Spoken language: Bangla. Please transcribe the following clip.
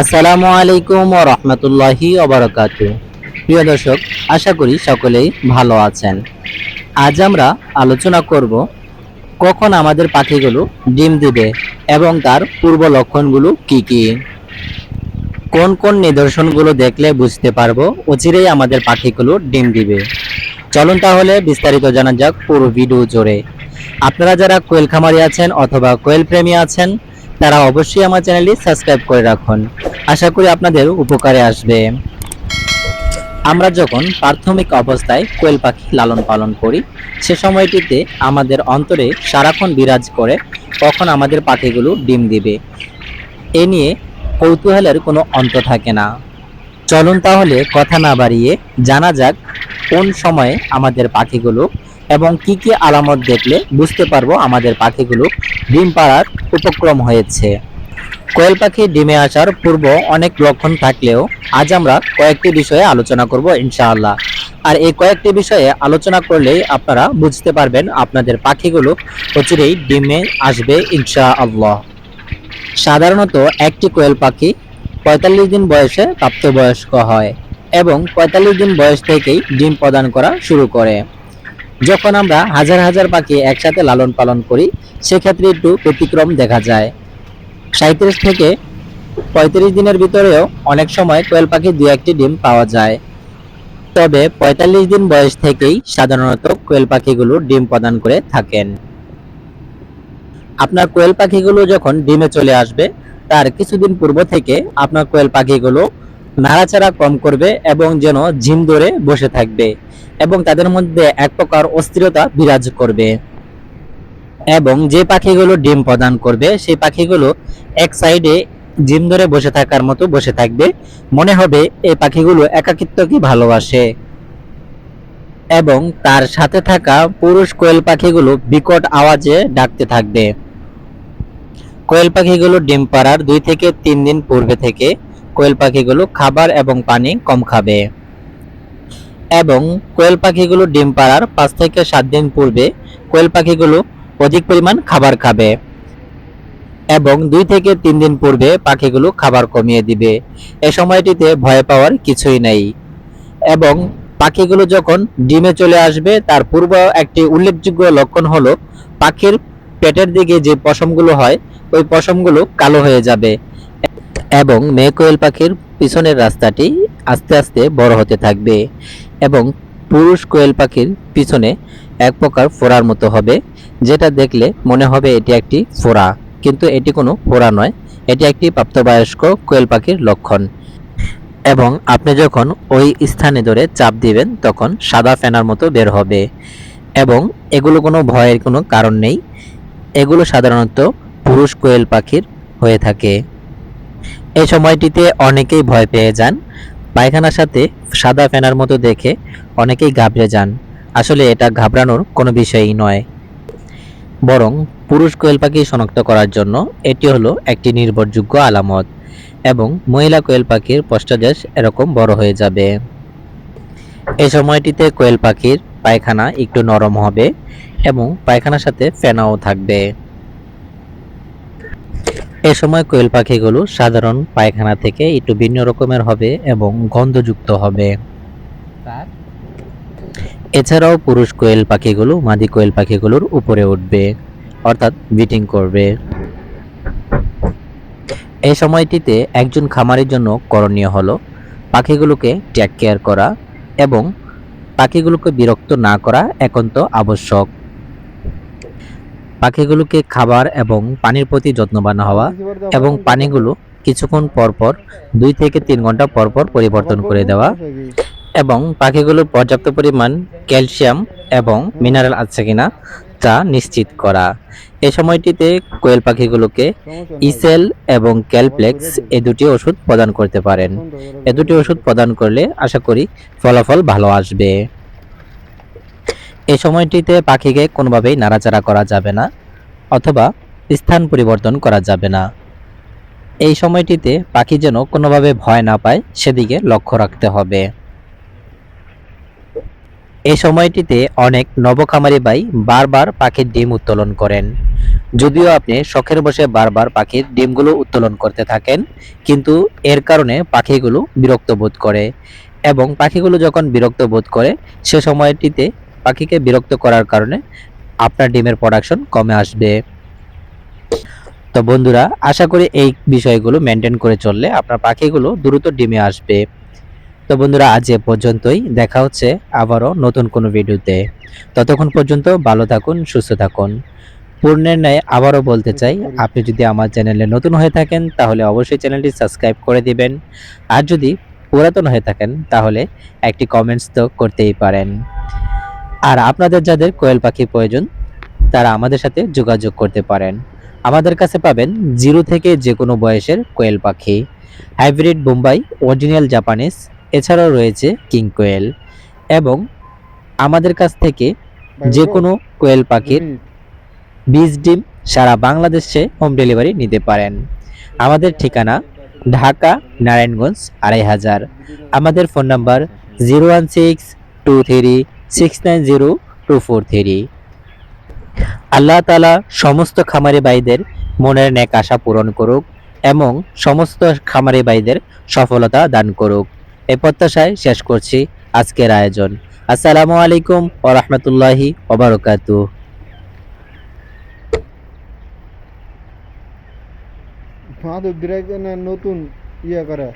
আসসালামু আলাইকুম ও রহমতুল্লাহি অবরাকাত প্রিয় দর্শক, আশা করি সকলেই ভালো আছেন। আজ আমরা আলোচনা করব কখন আমাদের পাখিগুলো ডিম দিবে এবং তার পূর্ব লক্ষণগুলো কি কি। কোন কোন নিদর্শনগুলো দেখলে বুঝতে পারব অচিরেই আমাদের পাখিগুলো ডিম দিবে। চলুন তাহলে বিস্তারিত জানা যাক পুরো ভিডিও জুড়ে। আপনারা যারা কোয়েল খামারি আছেন অথবা কোয়েল প্রেমী আছেন তারা অবশ্যই আমার চ্যানেলটি সাবস্ক্রাইব করে রাখুন। আশা করি আপনাদের উপকারে আসবে। আমরা যখন প্রাথমিক অবস্থায় কোয়েল পাখি লালন পালন করি, সে সময়টিতে আমাদের অন্তরে সারাক্ষণ বিরাজ করে, কখন আমাদের পাখিগুলো ডিম দিবে। এ নিয়ে কৌতূহলের কোনো অন্ত থাকে না। চলুন তাহলে কথা না বাড়িয়ে জানা যাক, কোন সময়ে আমাদের পাখিগুলো এবং কি কি আলামত দেখলে বুঝতে পারব আমাদের পাখিগুলো ডিম পাড়ার উপক্রম হয়েছে। কোয়েল পাখি ডিমে আসার পূর্ব অনেক লক্ষণ থাকলেও আজ আমরা কয়েকটি বিষয়ে আলোচনা করব ইনশাআল্লাহ। আর এই কয়েকটি বিষয়ে আলোচনা করলেই আপনারা বুঝতে পারবেন আপনাদের পাখিগুলো অচিরেই ডিমে আসবে ইনশাআল্লাহ। সাধারণত একটি কোয়েল পাখি পঁয়তাল্লিশ দিন বয়সে প্রাপ্তবয়স্ক হয় এবং পঁয়তাল্লিশ দিন বয়স থেকেই ডিম প্রদান করা শুরু করে। যখন আমরা হাজার হাজার পাখি একসাথে লালন পালন করি, সেক্ষেত্রে একটু ব্যতিক্রম দেখা যায়। সাঁত্রিশ থেকে পঁয়ত্রিশ দিনের ভিতরেও অনেক সময় কোয়েল পাখি দু একটি ডিম পাওয়া যায়। তবে পঁয়তাল্লিশ দিন বয়স থেকেই সাধারণত কোয়েল পাখিগুলো ডিম প্রদান করে থাকেন। আপনার কোয়েল পাখিগুলো যখন ডিমে চলে আসবে, তার কিছুদিন পূর্ব থেকে আপনার কোয়েল পাখিগুলো নাড়াচাড়া কম করবে এবং যেন ঝিম ধরে বসে থাকবে এবং তাদের মধ্যে এক প্রকার অস্থিরতা বিরাজ করবে। এবং যে পাখিগুলো ডিম প্রদান করবে, সেই পাখিগুলো এক সাইডে জিম ধরে বসে থাকার মতো বসে থাকবে। মনে হবে এই পাখিগুলো একাকিত্বকে ভালোবাসে। এবং তার সাথে থাকা পুরুষ কোয়েল পাখিগুলো বিকট আওয়াজে ডাকতে থাকবে। কোয়েল পাখিগুলো ডিম পাড়ার দুই থেকে তিন দিন পূর্বে থেকে কোয়েল পাখিগুলো খাবার এবং পানি কম খাবে। এবং কোয়েল পাখিগুলো ডিম পাড়ার পাঁচ থেকে সাত দিন পূর্বে কোয়েল পাখিগুলো অধিক পরিমাণ খাবার খাবে। এবং দুই থেকে তিন দিন পূর্বে পাখিগুলো খাবার কমিয়ে দিবে। এ সময়টিতে ভয় পাওয়ার কিছুই নেই। এবং পাখিগুলো যখন ডিমে চলে আসবে, তার পূর্ব একটি উল্লেখযোগ্য লক্ষণ হলো, পাখির পেটের দিকে যে পশমগুলো হয়, ওই পশমগুলো কালো হয়ে যাবে। এবং মেয়ে কোয়েল পাখির পিছনের রাস্তাটি আস্তে আস্তে বড় হতে থাকবে এবং পুরুষ কোয়েল পাখির পিছনে এক প্রকার ফোড়ার মতো হবে, যেটা দেখলে মনে হবে এটি একটি ফোড়া। কিন্তু এটি কোনো ফোড়া নয়, এটি একটি প্রাপ্তবয়স্ক কোয়েল পাখির লক্ষণ। এবং আপনি যখন ওই স্থানে ধরে চাপ দিবেন, তখন সাদা ফেনার মতো বের হবে। এবং এগুলো কোনো ভয়ের কোনো কারণ নেই, এগুলো সাধারণত পুরুষ কোয়েল পাখির হয়ে থাকে। এই সময়টিতে অনেকেই ভয় পেয়ে যান। পায়খানার সাথে সাদা ফেনার মতো দেখে অনেকেই ঘাবড়ে যান। আসলে এটা ঘাবড়ানোর কোনো বিষয়ই নয়। বরং পুরুষ কোয়েল পাখি শনাক্ত করার জন্য এটি হলো একটি নির্ভরযোগ্য আলামত এবং মহিলা কোয়েল পাখির পশ্চাদেশ এরকম বড় হয়ে যাবে। এই সময়টিতে কোয়েল পাখির পায়খানা একটু নরম হবে এবং পায়খানার সাথে ফেনাও থাকবে। এ সময় কোয়েল পাখিগুলো সাধারণ পায়খানা থেকে একটু ভিন্ন রকমের হবে এবং গন্ধযুক্ত হবে। এছাড়াও পুরুষ কোয়েল পাখিগুলো মাদি কোয়েল পাখিগুলোর উপরে উঠবে অর্থাৎ বিটিং করবে। এই সময়টিতে একজন খামারের জন্য করণীয় হলো পাখিগুলোকে টেক কেয়ার করা এবং পাখিগুলোকে বিরক্ত না করা একান্ত আবশ্যক। পাখিগুলোকে খাবার এবং পানির প্রতি যত্নবান হওয়া এবং পানিগুলো কিছুক্ষণ পর পর দুই থেকে তিন ঘণ্টা পর পর পরিবর্তন করে দেওয়া এবং পাখিগুলোর পর্যাপ্ত পরিমাণ ক্যালসিয়াম এবং মিনারেল আছে কিনা তা নিশ্চিত করা। এই সময়টিতে কোয়েল পাখিগুলোকে ইসেল এবং ক্যালপ্লেক্স এ দুটি ওষুধ প্রদান করতে পারেন। এ দুটি ওষুধ প্রদান করলে আশা করি ফলাফল ভালো আসবে। এই সময়টিতে পাখিকে কোনোভাবেই নাড়াচাড়া করা যাবে না, অথবা স্থান পরিবর্তন করা যাবে না। এই সময়টিতে পাখি যেন কোনোভাবে ভয় না পায়, সেদিকে লক্ষ্য রাখতে হবে। এই সময়টিতে অনেক নবখামারি ভাই বারবার পাখির ডিম উত্তোলন করেন। যদিও আপনি শখের বসে বারবার পাখির ডিমগুলো উত্তোলন করতে থাকেন, কিন্তু এর কারণে পাখিগুলো বিরক্ত বোধ করে। এবং পাখিগুলো যখন বিরক্ত বোধ করে, সে সময়টিতে পাখিকে বিরক্ত করার কারণে আপনার ডিমের প্রোডাকশন কমে আসবে। তো বন্ধুরা, আশা করি এই বিষয়গুলো মেনটেন করে চললে আপনার পাখিগুলো দ্রুত ডিমে আসবে। তো বন্ধুরা, আজ এ পর্যন্তই। দেখা হচ্ছে আবারও নতুন কোনো ভিডিওতে। ততক্ষণ পর্যন্ত ভালো থাকুন, সুস্থ থাকুন। পূর্ণের ন্যায় আবারও বলতে চাই, আপনি যদি আমার চ্যানেলে নতুন হয়ে থাকেন, তাহলে অবশ্যই চ্যানেলটি সাবস্ক্রাইব করে দিবেন। আর যদি পুরাতন হয়ে থাকেন, তাহলে একটি কমেন্টস তো করতেই পারেন। আর আপনাদের যাদের কোয়েল পাখি প্রয়োজন তারা আমাদের সাথে যোগাযোগ করতে পারেন। আমাদের কাছে পাবেন জিরো থেকে যে কোনো বয়সের কোয়েল পাখি। হাইব্রিড বোম্বাই অরিজিনাল জাপানিজ এছাড়াও রয়েছে কিং কোয়েল। এবং আমাদের কাছ থেকে যে কোনো কোয়েল পাখির বীজ ডিম সারা বাংলাদেশে হোম ডেলিভারি নিতে পারেন। আমাদের ঠিকানা ঢাকা নারায়ণগঞ্জ আড়াই হাজার। আমাদের phone number zero one six two three six nine zero two four three আল্লাহ তালা সমস্ত খামারি ভাইদের মনের ন্যাক আশা পূরণ করুক এবং সমস্ত খামারি ভাইদের সফলতা দান করুক। এ প্রত্যাশায় শেষ করছি আজকের আয়োজন। আসসালামু আলাইকুম ও রহমতুল্লাহি ওবরকাতু মাধব নতুন ইয়ে করে।